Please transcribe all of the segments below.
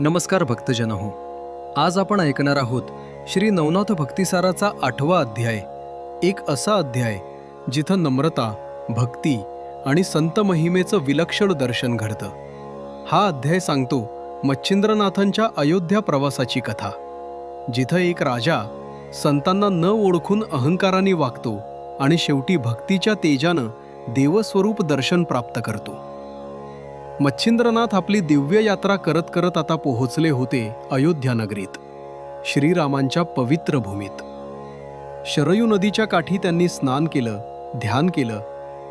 नमस्कार भक्तजन हो आज आपण ऐकणार आहोत श्री नवनाथ भक्तिसाराचा आठवा अध्याय एक असा अध्याय जिथं नम्रता भक्ती आणि संत महिमेचं विलक्षण दर्शन घडतं. हा अध्याय सांगतो मच्छिंद्रनाथांच्या अयोध्या प्रवासाची कथा जिथं एक राजा संतांना न ओळखून अहंकाराने वागतो आणि शेवटी भक्तीच्या तेजानं देवस्वरूप दर्शन प्राप्त करतो. मच्छिंद्रनाथ आपली दिव्य यात्रा करत करत आता पोहोचले होते अयोध्या नगरीत श्रीरामांच्या पवित्र भूमीत. शरयू नदीच्या काठी त्यांनी स्नान केलं ध्यान केलं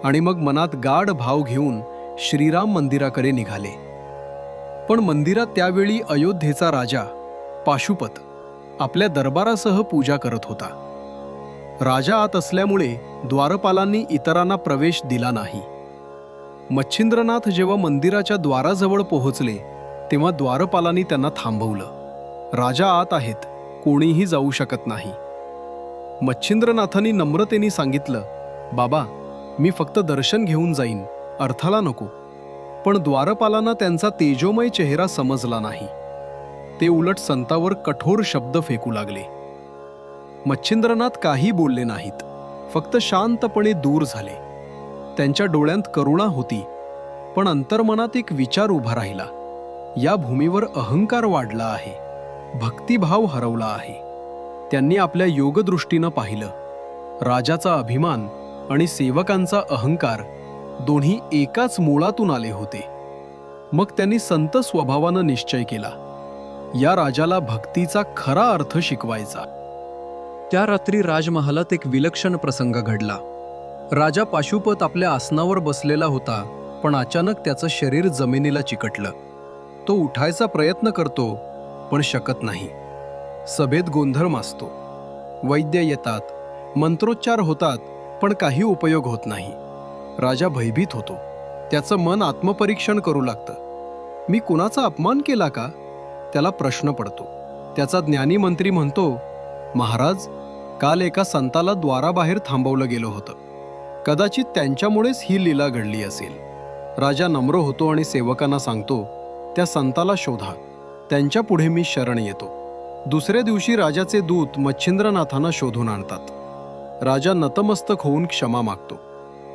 आणि मग मनात गाढ भाव घेऊन श्रीराम मंदिराकडे निघाले. पण मंदिरात त्यावेळी अयोध्येचा राजा पाशुपत आपल्या दरबारासह पूजा करत होता. राजा आत असल्यामुळे द्वारपालांनी इतरांना प्रवेश दिला नाही. मच्छिंद्रनाथ जेव्हा मंदिराच्या द्वाराजवळ पोहोचले तेव्हा द्वारपालांनी त्यांना थांबवलं. राजा आत आहेत कोणीही जाऊ शकत नाही. मच्छिंद्रनाथांनी नम्रतेने सांगितलं बाबा मी फक्त दर्शन घेऊन जाईन अर्थाला नको. पण द्वारपालांना त्यांचा तेजोमय चेहरा समजला नाही. ते उलट संतावर कठोर शब्द फेकू लागले. मच्छिंद्रनाथ काही बोलले नाहीत फक्त शांतपणे दूर झाले. त्यांच्या डोळ्यांत करुणा होती. पण अंतर्मनात एक विचार उभा राहिला. या भूमीवर अहंकार वाढला आहे. भक्तिभाव हरवला आहे. त्यांनी आपल्या योगदृष्टीनं पाहिलं. राजाचा अभिमान आणि सेवकांचा अहंकार दोन्ही एकाच मुळातून आले होते. मग त्यांनी संत स्वभावानं निश्चय केला. या राजाला भक्तीचा खरा अर्थ शिकवायचा. त्या रात्री राजमहालात एक विलक्षण प्रसंग घडला. राजा पाशुपत आपल्या आसनावर बसलेला होता पण अचानक त्याचं शरीर जमिनीला चिकटलं. तो उठायचा प्रयत्न करतो पण शकत नाही. सभेत गोंधळ मासतो. वैद्य येतात. मंत्रोच्चार होतात पण काही उपयोग होत नाही. राजा भयभीत होतो. त्याचं मन आत्मपरीक्षण करू लागतं. मी कुणाचा अपमान केला का? त्याला प्रश्न पडतो. त्याचा ज्ञानी मंत्री म्हणतो महाराज काल एका संताला द्वाराबाहेर थांबवलं गेलं होतं. कदाचित त्यांच्यामुळेच ही लीला घडली असेल. राजा नम्र होतो आणि सेवकांना सांगतो त्या संताला शोधा. त्यांच्या पुढे मी शरण येतो. दुसऱ्या दिवशी राजाचे दूत मच्छिंद्रनाथांना शोधून आणतात. राजा नतमस्तक होऊन क्षमा मागतो.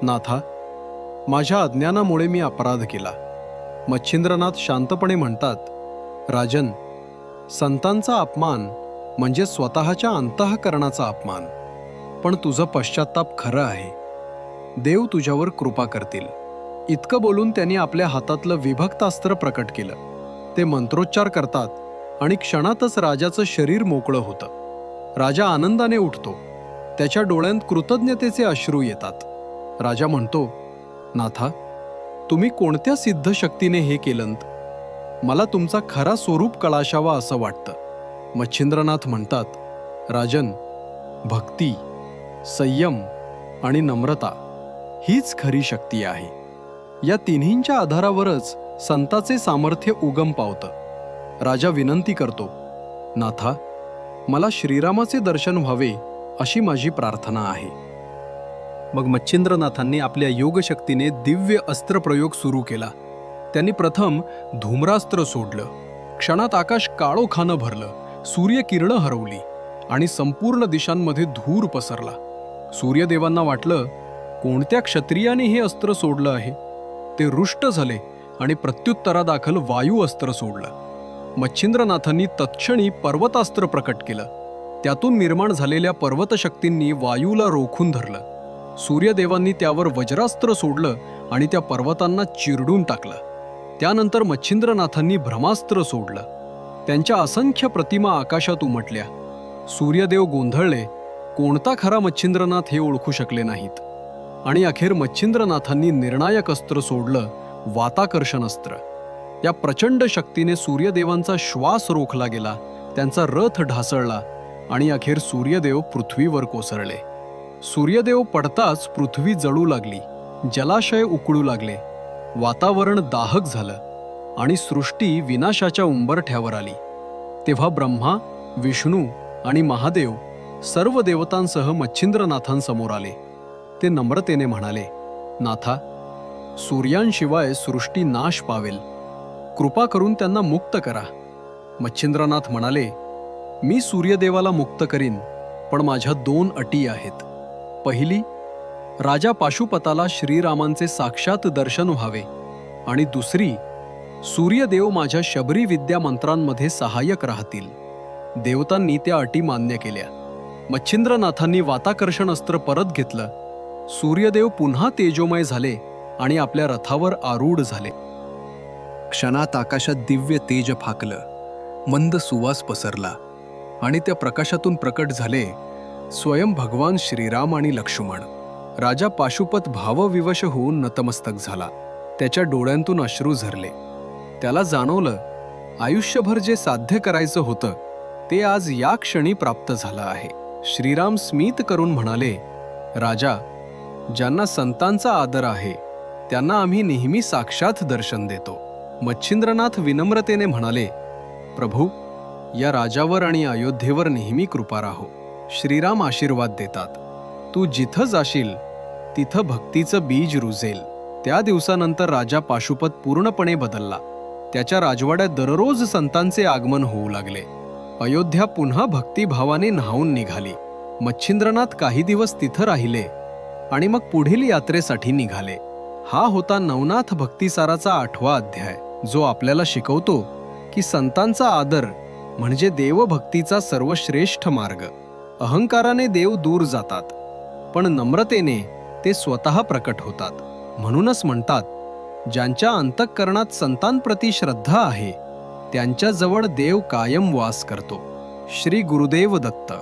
नाथा माझ्या अज्ञानामुळे मी अपराध केला. मच्छिंद्रनाथ शांतपणे म्हणतात राजन संतांचा अपमान म्हणजे स्वतःच्या अंतःकरणाचा अपमान. पण तुझं पश्चाताप खरं आहे. देव तुझ्यावर कृपा करतील. इतकं बोलून त्यांनी आपल्या हातातलं विभक्तास्त्र प्रकट केलं. ते मंत्रोच्चार करतात आणि क्षणातच राजाचं शरीर मोकळं होतं. राजा आनंदाने उठतो. त्याच्या डोळ्यांत कृतज्ञतेचे अश्रू येतात. राजा म्हणतो नाथा तुम्ही कोणत्या सिद्ध शक्तीने हे केलंत? मला तुमचा खरा स्वरूप कळाशावा असं वाटतं. मच्छिंद्रनाथ म्हणतात राजन भक्ती संयम आणि नम्रता हीच खरी शक्ती आहे. या तिन्हींच्या आधारावरच संताचे सामर्थ्य उगम पावतं. राजा विनंती करतो नाथा मला श्रीरामाचे दर्शन व्हावे अशी माझी प्रार्थना आहे. मग मच्छिंद्रनाथांनी आपल्या योगशक्तीने दिव्य अस्त्रप्रयोग सुरू केला. त्यांनी प्रथम धूम्रास्त्र सोडलं. क्षणात आकाश काळोखानं भरलं. सूर्यकिरणं हरवली आणि संपूर्ण दिशांमध्ये धूर पसरला. सूर्यदेवांना वाटलं कोणत्या क्षत्रियाने हे अस्त्र सोडलं आहे? ते रुष्ट झाले आणि प्रत्युत्तरादाखल वायू अस्त्र सोडलं. मच्छिंद्रनाथांनी तत्क्षणी पर्वतास्त्र प्रकट केलं. त्यातून निर्माण झालेल्या पर्वतशक्तींनी वायूला रोखून धरलं. सूर्यदेवांनी त्यावर वज्रास्त्र सोडलं आणि त्या पर्वतांना चिरडून टाकलं. त्यानंतर मच्छिंद्रनाथांनी भ्रमास्त्र सोडलं. त्यांच्या असंख्य प्रतिमा आकाशात उमटल्या. सूर्यदेव गोंधळले. कोणता खरा मच्छिंद्रनाथ हे ओळखू शकले नाहीत. आणि अखेर मच्छिंद्रनाथांनी निर्णायक अस्त्र सोडलं वाताकर्षण अस्त्र. या प्रचंड शक्तीने सूर्यदेवांचा श्वास रोखला गेला त्यांचा रथ ढासळला आणि अखेर सूर्यदेव पृथ्वीवर कोसळले. सूर्यदेव पडताच पृथ्वी जळू लागली जलाशय उकळू लागले वातावरण दाहक झालं आणि सृष्टी विनाशाच्या उंबरठ्यावर आली. तेव्हा ब्रह्मा विष्णू आणि महादेव सर्व देवतांसह मच्छिंद्रनाथांसमोर आले. ते नम्रतेने म्हणाले नाथा सूर्यांशिवाय सृष्टी नाश पावेल. कृपा करून त्यांना मुक्त करा. मच्छिंद्रनाथ म्हणाले मी सूर्यदेवाला मुक्त करीन पण माझ्या दोन अटी आहेत. पहिली राजा पाशुपताला श्रीरामांचे साक्षात दर्शन व्हावे. आणि दुसरी सूर्यदेव माझ्या शबरी विद्या मंत्रांमध्ये सहाय्यक राहतील. देवतांनी त्या अटी मान्य केल्या. मच्छिंद्रनाथांनी वाताकर्षण अस्त्र परत घेतलं. सूर्यदेव पुन्हा तेजोमय झाले आणि आपल्या रथावर आरूढ झाले. क्षणात आकाशात दिव्य तेज फाकलं मंद सुवास पसरला आणि त्या प्रकाशातून प्रकट झाले स्वयं भगवान श्रीराम आणि लक्ष्मण. राजा पाशुपत भावविवश होऊन नतमस्तक झाला. त्याच्या डोळ्यांतून अश्रू झरले. त्याला जाणवलं आयुष्यभर जे साध्य करायचं होतं ते आज या क्षणी प्राप्त झालं आहे. श्रीराम स्मित करून म्हणाले राजा ज्यांना संतांचा आदर आहे त्यांना आम्ही नेहमी साक्षात दर्शन देतो. मच्छिंद्रनाथ विनम्रतेने म्हणाले प्रभू या राजावर आणि अयोध्येवर नेहमी कृपा राहो. श्रीराम आशीर्वाद देतात. तू जिथं जाशील तिथं भक्तीचं बीज रुजेल. त्या दिवसानंतर राजा पाशुपत पूर्णपणे बदलला. त्याच्या राजवाड्यात दररोज संतांचे आगमन होऊ लागले. अयोध्या पुन्हा भक्तिभावाने न्हावून निघाली. मच्छिंद्रनाथ काही दिवस तिथं राहिले. आणि मग पुढील यात्रेसाठी निघाले. हा होता नवनाथ भक्तिसाराचा आठवा अध्याय जो आपल्याला शिकवतो की संतांचा आदर म्हणजे देवभक्तीचा सर्वश्रेष्ठ मार्ग. अहंकाराने देव दूर जातात पण नम्रतेने ते स्वतः प्रकट होतात. म्हणूनच म्हणतात ज्यांच्या अंतःकरणात संतांप्रती श्रद्धा आहे त्यांच्याजवळ देव कायम वास करतो. श्री गुरुदेव दत्त.